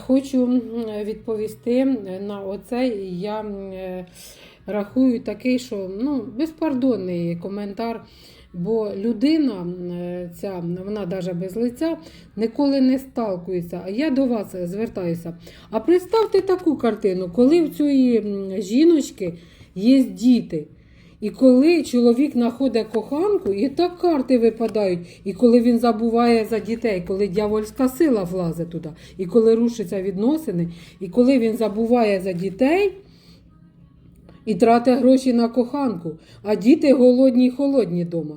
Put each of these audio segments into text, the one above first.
Хочу відповісти на оцей. Я е, рахую такий, що ну, безпардонний коментар. Бо людина, е, ця, вона навіть без лиця, ніколи не сталкується. А я до вас звертаюся. А представте таку картину, коли в цієї жіночки є діти. І коли чоловік знаходить коханку, і так карти випадають, і коли він забуває за дітей, коли дьявольська сила влазе туди, і коли рушаться відносини, і коли він забуває за дітей і тратить гроші на коханку, а діти голодні й холодні вдома.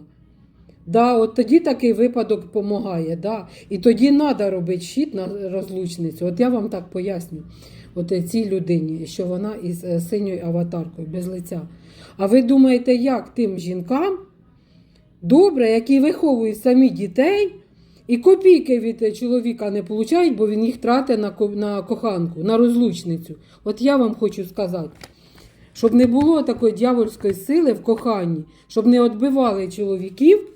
Да, от тоді такий випадок допомагає. Да. І тоді треба робити щит на розлучницю. От я вам так поясню. От е, цій людині, що вона із е, синьою аватаркою, без лиця. А ви думаєте, як тим жінкам добре, які виховують самі дітей, і копійки від е, чоловіка не получають, бо він їх тратить на, на коханку, на розлучницю. От я вам хочу сказати. Щоб не було такої дьявольської сили в коханні, щоб не відбивали чоловіків,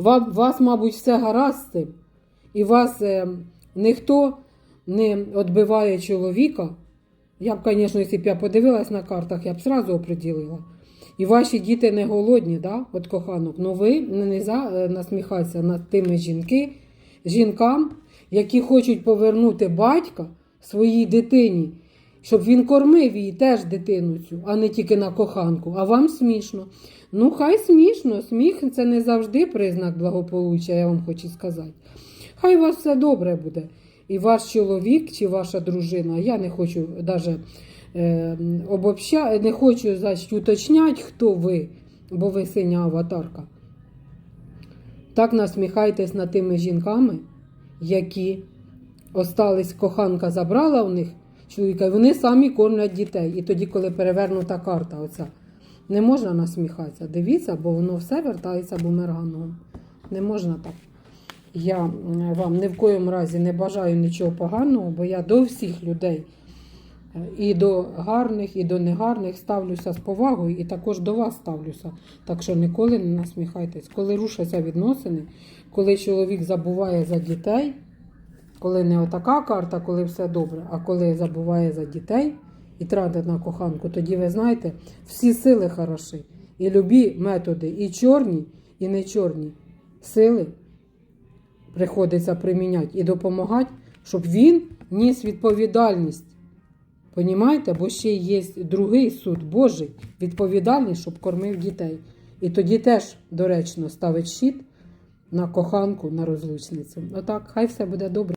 вам, вас, мабуть, все гаразд з цим. І вас е, ніхто не відбиває чоловіка. Я б, звісно, якщо б я подивилась на картах, я б сразу оприділила. І ваші діти не голодні, да, від коханок. Ну ви не за насміхатися над тими жінки, жінкам, які хочуть повернути батька своїй дитині, щоб він кормив її теж дитину цю, а не тільки на коханку. А вам смішно. Ну, хай смішно. Сміх це не завжди признак благополуччя, я вам хочу сказати. Хай у вас все добре буде. І ваш чоловік чи ваша дружина, я не хочу навіть е, обобща, не хочу значить, уточняти, хто ви, бо ви синя аватарка. Так насміхайтесь над тими жінками, які остались, коханка забрала у них чоловіка, і вони самі кормлять дітей. І тоді, коли перевернута карта, оця, не можна насміхатися. Дивіться, бо воно все вертається бумерангом. Не можна так. Я вам ні в коєму разі не бажаю нічого поганого, бо я до всіх людей, е, і до гарних, і до негарних ставлюся з повагою, і також до вас ставлюся. Так що ніколи не насміхайтесь. Коли рушаться відносини, коли чоловік забуває за дітей, коли не отака карта, коли все добре, а коли забуває за дітей і тратить на коханку, тоді ви знаєте, всі сили хороші. І любі методи, і чорні, і не чорні сили приходиться приміняти і допомагати, щоб він ніс відповідальність. Понімаєте? Бо ще є другий суд Божий, відповідальний, щоб кормив дітей. І тоді теж доречно ставить щит на коханку, на розлучницю. Отак, хай все буде добре.